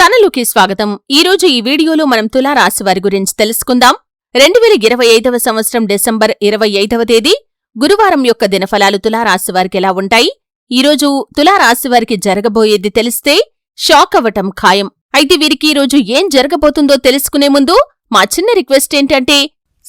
ఛానల్లోకి స్వాగతం. ఈరోజు ఈ వీడియోలో మనం తులారాశి వారి గురించి తెలుసుకుందాం. రెండు వేల ఇరవై ఐదవ సంవత్సరం డిసెంబర్ ఇరవై ఐదవ తేదీ గురువారం యొక్క దినఫలాలు తులా రాశి వారికి ఎలా ఉంటాయి? ఈ రోజు తులా వారికి జరగబోయేది తెలిస్తే షాక్ అవ్వటం ఖాయం. అయితే వీరికి ఈరోజు ఏం జరగబోతుందో తెలుసుకునే ముందు మా చిన్న రిక్వెస్ట్ ఏంటంటే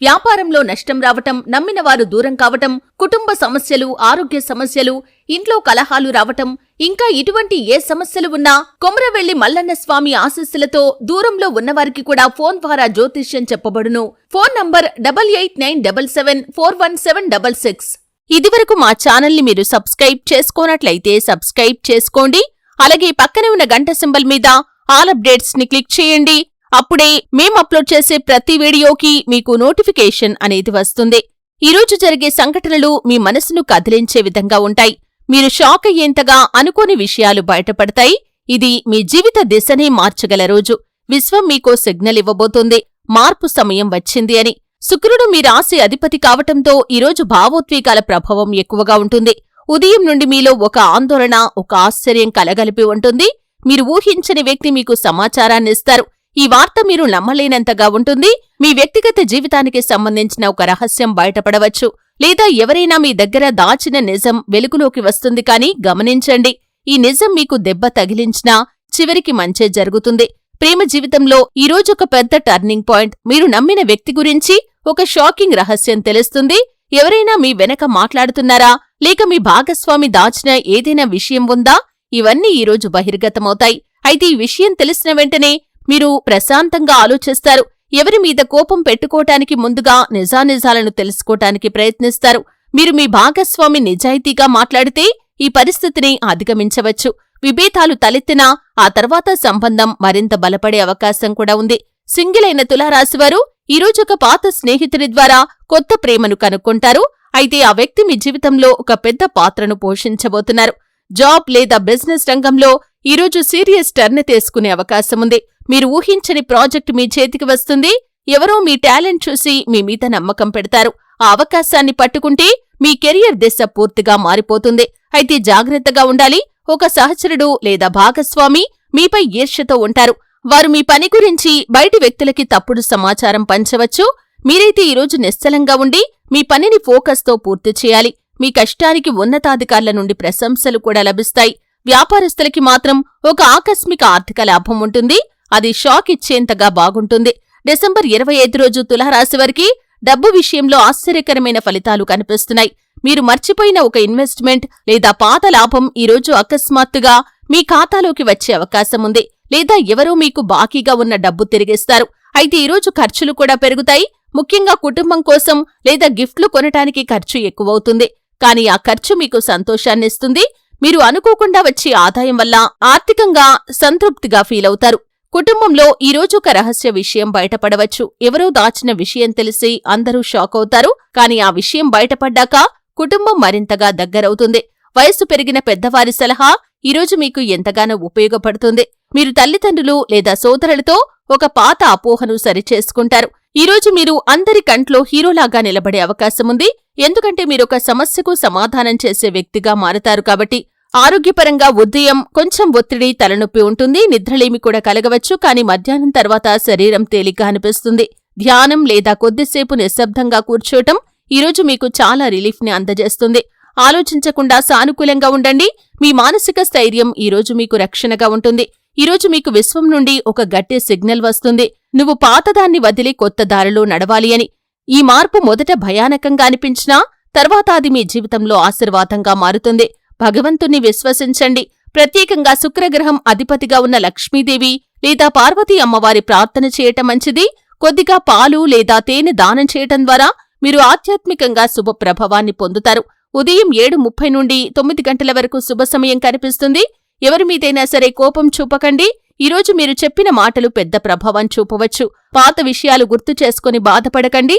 వ్యాపారంలో నష్టం రావటం నమ్మిన వారు దూరం కావటం కుటుంబ సమస్యలు ఆరోగ్య సమస్యలు ఇంట్లో కలహాలు రావటం ఇంకా ఇటువంటి ఏ సమస్యలు ఉన్నా కొమరవెల్లి మల్లన్న స్వామి ఆశస్సులతో దూరంలో ఉన్నవారికి కూడా ఫోన్ ద్వారా జ్యోతిష్యం చెప్పబడును. Phone number double eight nine double seven four one seven double six. ఇదివరకు మా ఛానల్ని మీరు సబ్స్క్రైబ్ చేసుకోనట్లయితే సబ్స్క్రైబ్ చేసుకోండి. అలాగే పక్కనే ఉన్న గంట సింబల్ మీద ఆల్ అప్డేట్స్ని క్లిక్ చేయండి. అప్పుడే మేం అప్లోడ్ చేసే ప్రతి వీడియోకి మీకు నోటిఫికేషన్ అనేది వస్తుంది. ఈరోజు జరిగే సంఘటనలు మీ మనసును కదిలించే విధంగా ఉంటాయి. మీరు షాక్ అయ్యేంతగా అనుకోని విషయాలు బయటపడతాయి. ఇది మీ జీవిత దిశనే మార్చగల రోజు. విశ్వం మీకో సిగ్నల్ ఇవ్వబోతుంది. మార్పు సమయం వచ్చింది అని. శుక్రుడు మీ రాశి అధిపతి కావటంతో ఈరోజు భావోద్వేగాల ప్రభావం ఎక్కువగా ఉంటుంది. ఉదయం నుండి మీలో ఒక ఆందోళన ఒక ఆశ్చర్యం కలగలిపి ఉంటుంది. మీరు ఊహించని వ్యక్తి మీకు సమాచారాన్నిస్తారు ఈ వార్త మీరు నమ్మలేనంతగా ఉంటుంది. మీ వ్యక్తిగత జీవితానికి సంబంధించిన ఒక రహస్యం బయటపడవచ్చు. లేదా ఎవరైనా మీ దగ్గర దాచిన నిజం వెలుగులోకి వస్తుంది కానీ గమనించండి. ఈ నిజం మీకు దెబ్బ తగిలించినా చివరికి మంచే జరుగుతుంది. ప్రేమ జీవితంలో ఈరోజు ఒక పెద్ద టర్నింగ్ పాయింట్ మీరు నమ్మిన వ్యక్తి గురించి ఒక షాకింగ్ రహస్యం తెలుస్తుంది. ఎవరైనా మీ వెనక మాట్లాడుతున్నారా? లేక మీ భాగస్వామి దాచిన ఏదైనా విషయం ఉందా? ఇవన్నీ ఈరోజు బహిర్గతమవుతాయి. అయితే ఈ విషయం తెలిసిన వెంటనే మీరు ప్రశాంతంగా ఆలోచిస్తారు. ఎవరి మీద కోపం పెట్టుకోటానికి ముందుగా నిజానిజాలను తెలుసుకోటానికి ప్రయత్నిస్తారు. మీరు మీ భాగస్వామి నిజాయితీగా మాట్లాడితే ఈ పరిస్థితిని అధిగమించవచ్చు. విభేదాలు తలెత్తినా ఆ తర్వాత సంబంధం మరింత బలపడే అవకాశం కూడా ఉంది. సింగిల్ అయిన తులారాశివారు ఈరోజు ఒక పాత స్నేహితుడి ద్వారా కొత్త ప్రేమను కనుక్కుంటారు. అయితే ఆ వ్యక్తి మీ జీవితంలో ఒక పెద్ద పాత్రను పోషించబోతున్నారు. జాబ్ లేదా బిజినెస్ రంగంలో ఈరోజు సీరియస్ టర్న్ తీసుకునే అవకాశం ఉంది. మీరు ఊహించని ప్రాజెక్టు మీ చేతికి వస్తుంది. ఎవరో మీ టాలెంట్ చూసి మీ మీద నమ్మకం పెడతారు. ఆ అవకాశాన్ని పట్టుకుంటే మీ కెరియర్ దిశ పూర్తిగా మారిపోతుంది. అయితే జాగ్రత్తగా ఉండాలి. ఒక సహచరుడు లేదా భాగస్వామి మీపై ఈర్ష్యతో ఉంటారు. వారు మీ పని గురించి బయటి వ్యక్తులకి తప్పుడు సమాచారం పంచవచ్చు. మీరైతే ఈరోజు నిశ్చలంగా ఉండి మీ పనిని ఫోకస్తో పూర్తి చేయాలి. మీ కష్టానికి ఉన్నతాధికారుల నుండి ప్రశంసలు కూడా లభిస్తాయి. వ్యాపారస్తులకి మాత్రం ఒక ఆకస్మిక ఆర్థిక లాభం ఉంటుంది. అది షాక్ ఇచ్చేంతగా బాగుంటుంది. డిసెంబర్ ఇరవై ఐదు రోజు తులారాశి వారికి డబ్బు విషయంలో ఆశ్చర్యకరమైన ఫలితాలు కనిపిస్తున్నాయి. మీరు మర్చిపోయిన ఒక ఇన్వెస్ట్మెంట్ లేదా పాత లాభం ఈరోజు అకస్మాత్తుగా మీ ఖాతాలోకి వచ్చే అవకాశం ఉంది. లేదా ఎవరో మీకు బాకీగా ఉన్న డబ్బు తిరిగిస్తారు. అయితే ఈరోజు ఖర్చులు కూడా పెరుగుతాయి. ముఖ్యంగా కుటుంబం కోసం లేదా గిఫ్ట్లు కొనటానికి ఖర్చు ఎక్కువవుతుంది. కానీ ఆ ఖర్చు మీకు సంతోషాన్నిస్తుంది. మీరు అనుకోకుండా వచ్చే ఆదాయం వల్ల ఆర్థికంగా సంతృప్తిగా ఫీలవుతారు కుటుంబంలో ఈరోజు ఒక రహస్య విషయం బయటపడవచ్చు. ఎవరో దాచిన విషయం తెలిసి అందరూ షాక్ అవుతారు. కానీ ఆ విషయం బయటపడ్డాక కుటుంబం మరింతగా దగ్గరవుతుంది. వయస్సు పెరిగిన పెద్దవారి సలహా ఈరోజు మీకు ఎంతగానో ఉపయోగపడుతుంది. మీరు తల్లిదండ్రులు లేదా సోదరులతో ఒక పాత అపోహను సరిచేసుకుంటారు. ఈరోజు మీరు అందరి కంట్లో హీరోలాగా నిలబడే అవకాశముంది. ఎందుకంటే మీరొక సమస్యకు సమాధానం చేసే వ్యక్తిగా మారతారు కాబట్టి ఆరోగ్యపరంగా ఉదయం కొంచెం ఒత్తిడి తలనొప్పి ఉంటుంది నిద్రలేమి కూడా కలగవచ్చు కానీ మధ్యాహ్నం తర్వాత శరీరం తేలిగ్గా అనిపిస్తుంది. ధ్యానం లేదా కొద్దిసేపు నిశ్శబ్దంగా కూర్చోటం ఈరోజు మీకు చాలా రిలీఫ్ని అందజేస్తుంది. ఆలోచించకుండా సానుకూలంగా ఉండండి. మీ మానసిక స్థైర్యం ఈరోజు మీకు రక్షణగా ఉంటుంది. ఈరోజు మీకు విశ్వం నుండి ఒక గట్టి సిగ్నల్ వస్తుంది. నువ్వు పాతదాన్ని వదిలి కొత్త దారిలో నడవాలి అని ఈ మార్పు మొదట భయానకంగా అనిపించినా తర్వాత అది మీ జీవితంలో ఆశీర్వాదంగా మారుతుంది. భగవంతుణ్ణి విశ్వసించండి. ప్రత్యేకంగా శుక్రగ్రహం అధిపతిగా ఉన్న లక్ష్మీదేవి లేదా పార్వతీ అమ్మవారి ప్రార్థన చేయటం మంచిది. కొద్దిగా పాలు లేదా తేనె దానం చేయటం ద్వారా మీరు ఆధ్యాత్మికంగా శుభ ప్రభావాన్ని పొందుతారు. ఉదయం ఏడు ముప్పై నుండి తొమ్మిది గంటల వరకు శుభ సమయం కనిపిస్తుంది. ఎవరి మీదైనా సరే కోపం చూపకండి. ఈరోజు మీరు చెప్పిన మాటలు పెద్ద ప్రభావం చూపవచ్చు. పాత విషయాలు గుర్తు చేసుకుని బాధపడకండి.